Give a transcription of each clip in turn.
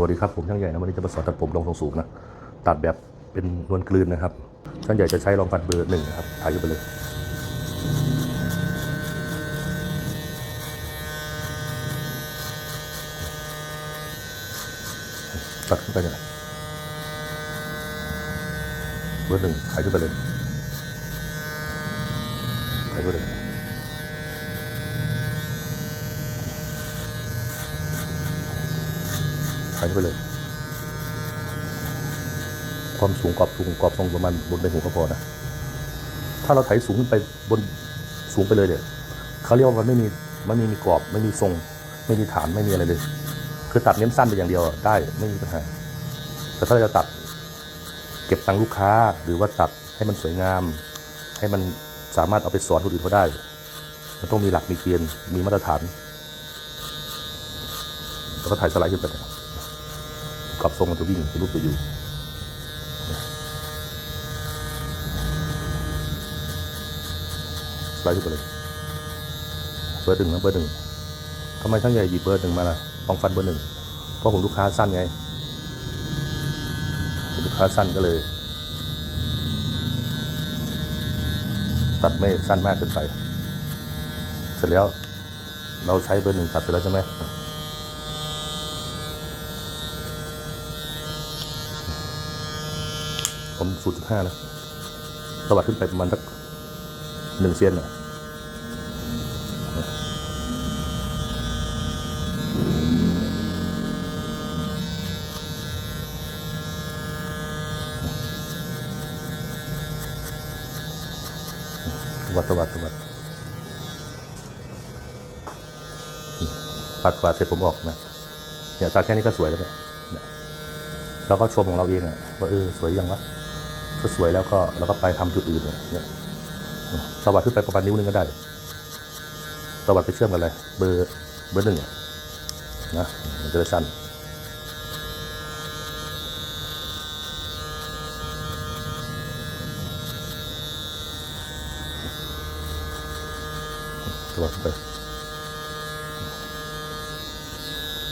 วัสดีครับผมช่างใหญ่นะวันนี้จะมาสอนตัดผมลงทรงสูงนะตัดแบบเป็นนวลกลืนนะครับช่างใหญ่จะใช้รองฟันเบอร์หนึ่งนะครับถ่ายขึ้นไปเลยตัดขึ้นไปเนี่ยเบอร์หนึ่งถ่ายขึ้นไปเลยถ่ายขึ้นไปเลยายไปเลย ความสูงกรอบสูงกรอบทรงประมาณบนใบหูก็พอนะถ้าเราไถสูงขึ้นไปบนสูงไปเลยเนี่ยเขาเรียกว่ามันไม่มีมันไม่มีกรอบไม่มีทรง ไม่มีฐานไม่มีอะไรเลย คือตัดเน้นสั้นไปอย่างเดียวได้ไม่มีปัญหาแต่ถ้าเราจะตัด เก็บตังค์ลูกค้าหรือว่าตัดให้มันสวยงาม ให้มันสามารถเอาไปสอนคนอื่นเขาได้ มันต้องมีหลักมีเกณฑ์มีมาตรฐานแล้วก็ถ่ายสไลด์ขึ้นไปนะครับ กรอบทรงมันจะวิ่งเป็นรูปตัวยูสไลด์ขึ้นไปเลยเบอร์หนึ่งนะเบอร์หนึ่งทำไมช่างใหญ่หยิบเบอร์หนึ่งมาล่ะลองฟันเบอร์หนึ่งเพราะผมลูกค้าสั้นไงลูกค้าสั้นก็เลย ตัดไม่สั้นมากเกินไป เสร็จแล้วเราใช้เบอร์หนึ่งตัดไปแล้วใช่ไหม ผมศูนย์จุดห้านะตวัดขึ้นไปประมาณสักหนึ่งเซนอะวัดตวัดตวัดปัดกวาดเสร็จผมออกนะเนี่ยตัดแค่นี้ก็สวยแล้วเนี่ยเนี่ยเราก็ชมของเราเองอะว่าเออสวยยังวะ สวยแล้วก็เราก็ไปทำจุดอื่นเนี่ยสวัสดขึ้นไปประมาณนิ้วนึงก็ได้สวัสดไปเชื่อมกันเลย เบอร์เบอร์หนึ่งนะมันจะได้สั้นสวัสดไป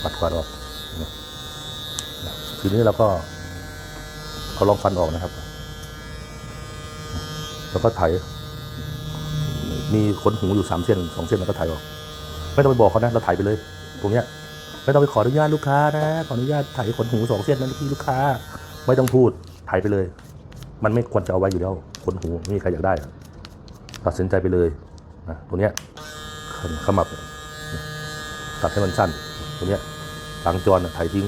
ปัดควันออกนะทีนี้เราก็เอาลองฟันออกนะครับ แล้วก็ไถ มีขนหูอยู่สามเส้นสองเส้นแล้วก็ไถออก ไม่ต้องไปบอกเขานะเราไถไปเลย ตรงเนี้ย ไม่ต้องไปขออนุญาตลูกค้านะ ขออนุญาตไถขนหูสองเส้นนั้นที่ลูกค้า ไม่ต้องพูดไถไปเลย มันไม่ควรจะเอาไว้อยู่แล้วขนหูไม่มีใครอยากได้ ตัดสินใจไปเลยนะตรงเนี้ยขมับ ตัดให้มันสั้นตรงเนี้ยหลังจรน่ะไถทิ้ง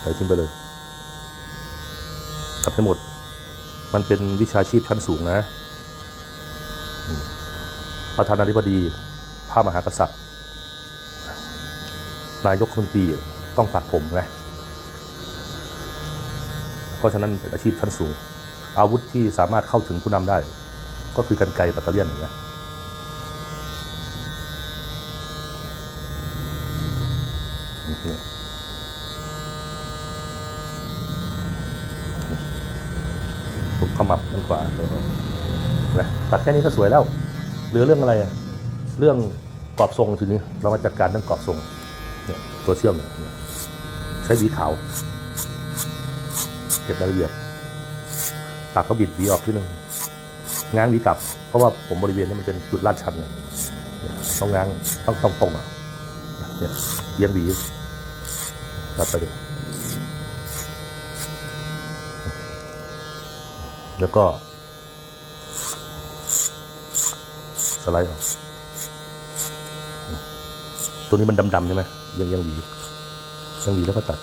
ไถทิ้งไปเลยตัดให้หมด มันเป็นวิชาชีพชั้นสูงนะประธานาธิบดีพระมหากษัตริย์ นายกรัฐมนตีต้องตัดผมไงเพราะฉะนั้นเป็นอาชีพชั้นสูง อาวุธที่สามารถเข้าถึงผู้นำได้ ก็คือกันไกปัตเตอร์เลียนอย่างเงี้ยนี่ ผม ขมับด้านขวานะตัดแค่นี้ก็สวยแล้วเหลือเรื่องอะไรอะเรื่องกรอบทรงทีนี้เรามาจัดการเรื่องกรอบทรงเนี่ยตัวเชื่อมเนี่ยใช้หวีขาวเก็บรายละเอียดตักก็บิดหวีออกทีหนึ่งง้างหวีกลับ เพราะว่าผมบริเวณนี้มันเป็นจุดลาดชันเนี่ยต้องง้างต้องต้องตรงอะเนี่ยเยียงหวีตัดไปเลย แล้วก็ สไลด์ออก ตัวนี้มันดำๆใช่ไหมยังยังหวียังหวีแล้วก็ตัด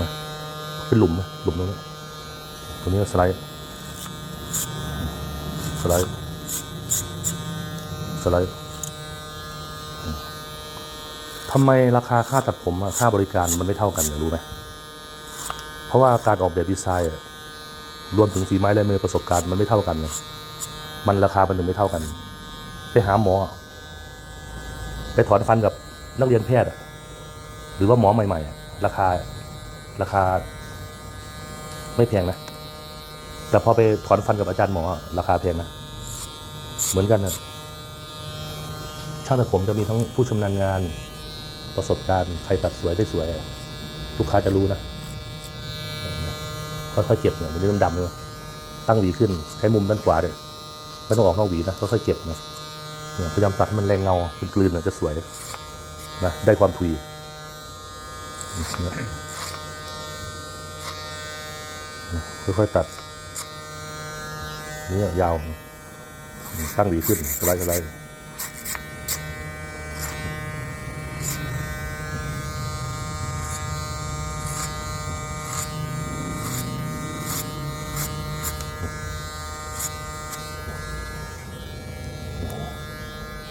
มาเป็นหลุมหลุมตรงนี้ตัวนี้ก็สไลด์สไลด์สไลด์ทำไมราคาค่าตัดผมค่าบริการมันไม่เท่ากันเนี่ยรู้ไหม เพราะว่าการออกแบบดีไซน์ รวมถึงฝีไม้ลายมือประสบการณ์มันไม่เท่ากันไงมันราคามันถึงไม่เท่ากัน ไปหาหมอ ไปถอนฟันกับนักเรียนแพทย์หรือว่าหมอใหม่ๆ ราคาราคา ไม่แพงนะ แต่พอไปถอนฟันกับอาจารย์หมอ ราคาแพงนะ เหมือนกันนะช่างตัดผมจะมีทั้งผู้ชำนาญงานประสบการณ์ ใครตัดสวยได้สวย ลูกค้าจะรู้นะ ค่อยๆเก็บเนี่ยมันจะดำเลยตั้งหวีขึ้นใช้มุมด้านขวาเนี่ยไม่ต้องออกนอกหวีนะค่อยๆเก็บนะเนี่ยพยายามตัดให้มันแรงเงาเป็นกลืนๆน่ะจะสวยนะได้ความทุยค่อยๆตัดนี่ยาวตั้งหวีขึ้นสไลด์ๆ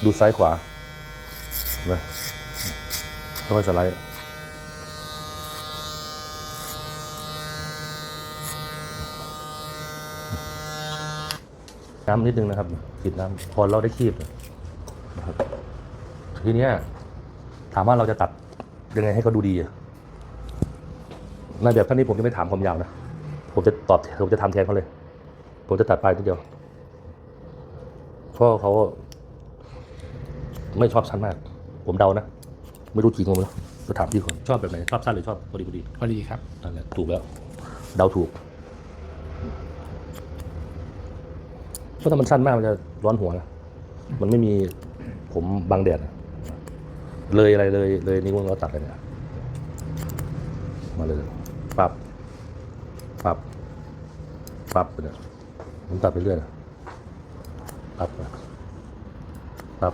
ดูซ้ายขวาเนไหมค่อยสไลด์น้ำนิดนึงนะครับกินน้ำพอเราได้คีบนะครับทีเนี้ยถามว่าเราจะตัดยังไงให้เขาดูดีในแบบท่านนี้ผมจะไม่ถามความยาวนะ ผมจะตอบผมจะทำแทนเขาเลย ผมจะตัดปลายทีเดียวเพราะเขา ไม่ชอบสั้นมาก ผมเดานะ ไม่รู้จริงหรือเปล่าจะถามพี่คนชอบแบบไหนชอบสั้นหรือชอบพอดีพอดีพอดีครับนั่นแหละถูกแล้วเดาถูกเพราะถ้ามันสั้นมากมันจะร้อนหัวนะมันไม่มีผมบังแดดอะเลยอะไรเลยเลยนิ้วเราตัดเลยเนี่ยมาเลยปรับปรับปรับไปเนี่ยผมตัดไปเรื่อยนะปรับไปปรับ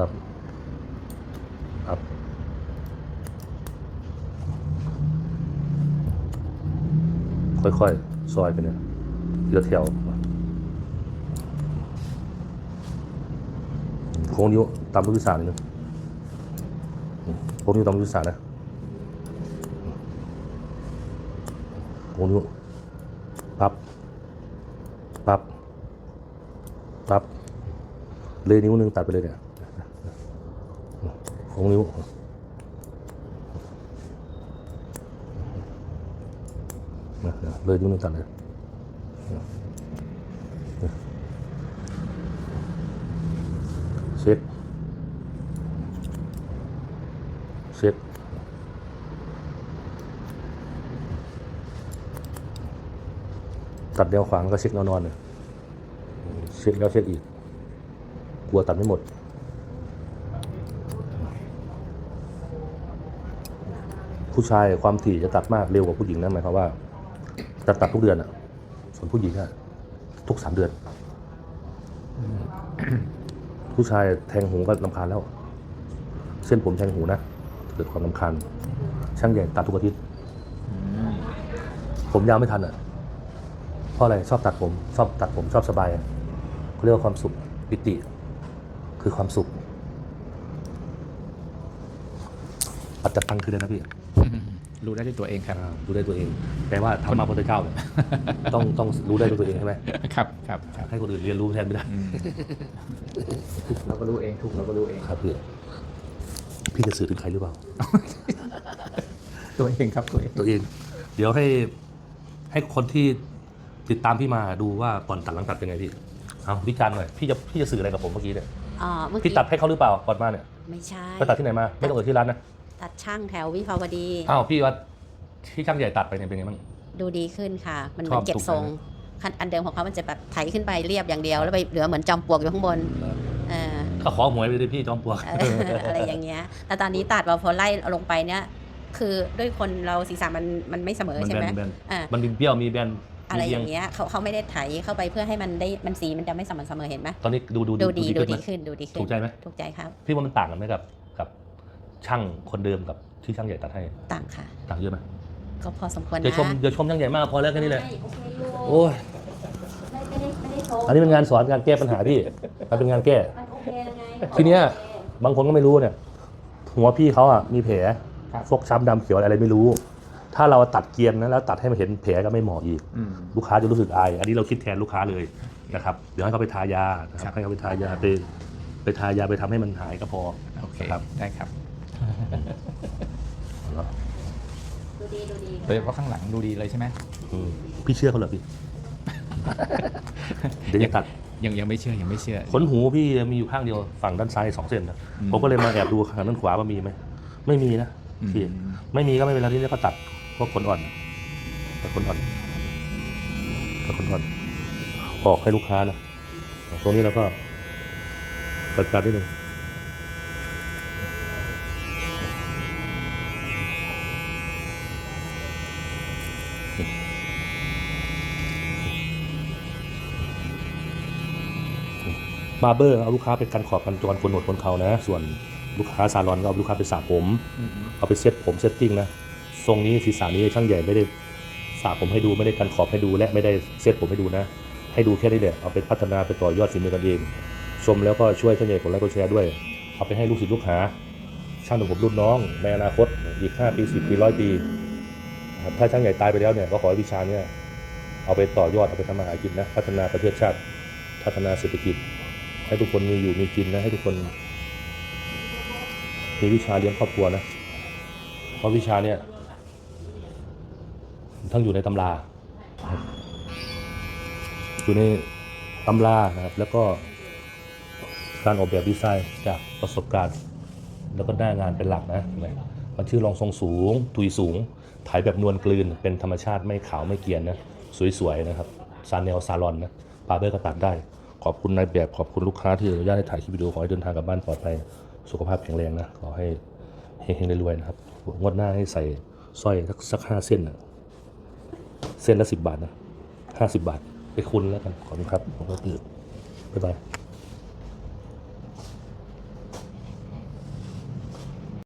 ปรับปรับค่อยๆ ซอยไปเนี่ยทีละแถวโค้งนิ้วตามลูกวิสานิดนึงโค้งนิ้วตามลูกวิสานะโอ้งนิ้วปั๊บปั๊บปั๊บเลยนิ้วนึงตัดไปเลยเนี่ย ของนิ้วนะนะเลยนิ้วหนึงตัดเลยเช็คเช็คตัดแนวขวางก็เช็คแนวนอนเลยเช็คแล้วเช็คอีก กลัวตัดไม่หมด ผู้ชายความถี่จะตัดมากเร็วกว่าผู้หญิงนั่นหมายความว่าจะตัดทุกเดือนอะ ส่วนผู้หญิงอะทุกสามเดือน ผู้ชายแทงหูก็ลำคาญแล้ว เส้นผมแทงหูนะเกิดความลำคาญช่างใหญ่ตัดทุกอาทิตย์ผมยาวไม่ทันอะเพราะอะไรชอบตัดผม ชอบตัดผมชอบสบายเขาเรียกว่าความสุขปิติ คือความสุข อัตตังคืออะไรนะพี่รู้ได้ด้วยตัวเองครับอ่ารู้ได้ตัวเองแปลว่าธรรมะพุทธเจ้าเนี่ยต้องต้องรู้ได้ด้วยตัวเองใช่ไหมครับครับครับให้คนอื่นเรียนรู้แทนไม่ได้เราก็รู้เองถูกเราก็รู้เองครับพี่พี่จะสื่อถึงใครหรือเปล่า ตัวเองครับตัวเองตัวเอง เดี๋ยวให้ให้คนที่ติดตามพี่มาดูว่าก่อนตัดหลังตัดเป็นไงพี่เอาวิจารณ์หน่อยพี่จะพี่จะสื่ออะไรกับผมเมื่อกี้เนี่ยอ๋อเมื่อพี่กี้ตัดให้เขาหรือเปล่าก่อนมาเนี่ยไม่ใช่ไปตัดที่ไหนมาไม่ต้องเอ่ยที่ร้านนะ ตัดช่างแถววิภาวดี อ้าวพี่ว่าที่ช่างใหญ่ตัดไปเนี่ยเป็นไงบ้าง ดูดีขึ้นค่ะ มันชอบมันเก็บถูกไหมทรงคันอันเดิมของเขามันจะแบบไถขึ้นไปเรียบอย่างเดียว แล้วไปเหลือเหมือนจอมปลวกอยู่ข้างบนเออถ้าขอหวยไปเลยพี่จอมปลวกเอออะไรอย่างเงี้ย แต่ตอนนี้ตัดมาพอไล่ลงไปเนี่ยคือด้วยคนเราศีรษะมันมันไม่เสมอมันใช่แบไหมนแบนอ่ามันมีเบี้ยวมีแบนอะไรมีอเอียงย่างเงี้ยเขาเขาไม่ได้ไถเข้าไปเพื่อให้มันได้มันสีมันจะไม่สม่ำเสมอเห็นไหมตอนนี้ดูดูดูดีดูขึ้นดีไหมขึ้นดูดีขึ้นถูกใจไหมถูกใจครับพี่ว่ามันต่างกันไหมกับกับ ช่างคนเดิมกับที่ช่างใหญ่ตัดให้ต่างค่ะ ต่างเยอะไหมก็พอสมควรนะอย่าชมอย่าชมช่างใหญ่มากพอแล้วแค่นี้แหละใช่โอเคอยู่โอ้ยไม่ไม่ได้ไม่ได้ชมอันนี้เป็นงานสอนการแก้ปัญหาพี่มันเป็นงานแก้ มันโอเคยังไงทีเนี้ย บางคนก็ไม่รู้เนี่ย หัวพี่เขาอะมีแผลครับ ฟกช้ำดำเขียวอะไรไม่รู้ ถ้าเราตัดเกรียนนะแล้วตัดให้มันเห็นแผลก็ไม่เหมาะอีก อืม ลูกค้าจะรู้สึกอาย อันนี้เราคิดแทนลูกค้าเลยนะครับ เดี๋ยวให้เขาไปทายานะคครัรับบให้เขาไปทายาไปไปทายาไปทำให้มันหายก็พอโอเคครับ ได้ครับเนาะ ดูดีดูดีโดยเฉพาะข้างหลังดูดีเลยใช่ไหมอืมพี่เชื่อเขาเหรอพี่ เดี๋ยวจะตัด ยังยังไม่เชื่อยังไม่เชื่อ ขนหูพี่มีอยู่ข้างเดียวฝั่งด้านซ้ายสองเส้นนะอืมผมก็เลยมาแอบดูข้างด้านขวาว่ามีไหมไม่มีนะอืม พี่ไม่มีก็ไม่เป็นไรที่นี่ก็ตัดพวกขนอ่อนตัดขนอ่อนตัดขนอ่อนออกให้ลูกค้านะตรงนี้เราก็จัดการนิดนึง บาร์เบอร์เอาลูกค้าไปกันขอบกันจรคนหนวดคนเขานะ ส่วนลูกค้าซาลอนก็เอาลูกค้าไปสระผมอืมเอาไปเซ็ตผมเซ็ตติ้งนะ ทรงนี้ศีรษะนี้ช่างใหญ่ไม่ได้สระผมให้ดูไม่ได้กันขอบให้ดูและไม่ได้เซ็ตผมให้ดูนะ ให้ดูแค่นี้แหละเอาไปพัฒนาไปต่อยอดฝีมือกันเอง ชมแล้วก็ช่วยช่างใหญ่กดไลค์กดแชร์ด้วย เอาไปให้ลูกศิษย์ลูกหา ช่างหนุ่มผมรุ่นน้องในอนาคตอีก 5 ปี 10 ปีร้อยปีนะครับถ้าช่างใหญ่ตายไปแล้วเนี่ยก็ขอให้วิชาเนี่ยเอาไปต่อยอดเอาไปทำมาหากินนะพัฒนาประเทศชาติ พัฒนาเศรษฐกิจ ให้ทุกคนมีอยู่มีกินนะให้ทุกคน มีวิชาเลี้ยงครอบครัวนะ เพราะวิชาเนี่ย ทั้งอยู่ในตำรา อยู่ในตำรานะครับ แล้วก็การออกแบบดีไซน์จากประสบการณ์ แล้วก็หน้างานเป็นหลักนะเห็นไหมมันชื่อรองทรงสูงตุยสูง ถ่ายแบบนวลกลืน เป็นธรรมชาติไม่ขาวไม่เกียนนะ สวยๆนะครับ ซาเนลซาลอนนะ ปาเบอร์ก็ตัดได้ ขอบคุณนายแบบขอบคุณลูกค้าที่อนุญาตให้ถ่ายคลิปวิดีโอขอให้เดินทางกลับบ้านปลอดภัยสุขภาพแข็งแรงนะขอให้เฮงๆรวยๆนะครับงวดหน้าให้ใส่สร้อยสักสักห้าเส้นนะเส้นละสิบบาทนะห้าสิบบาท ไปคุณแล้วกันขอบคุณครับผมก็ตื่นบ๊ายบาย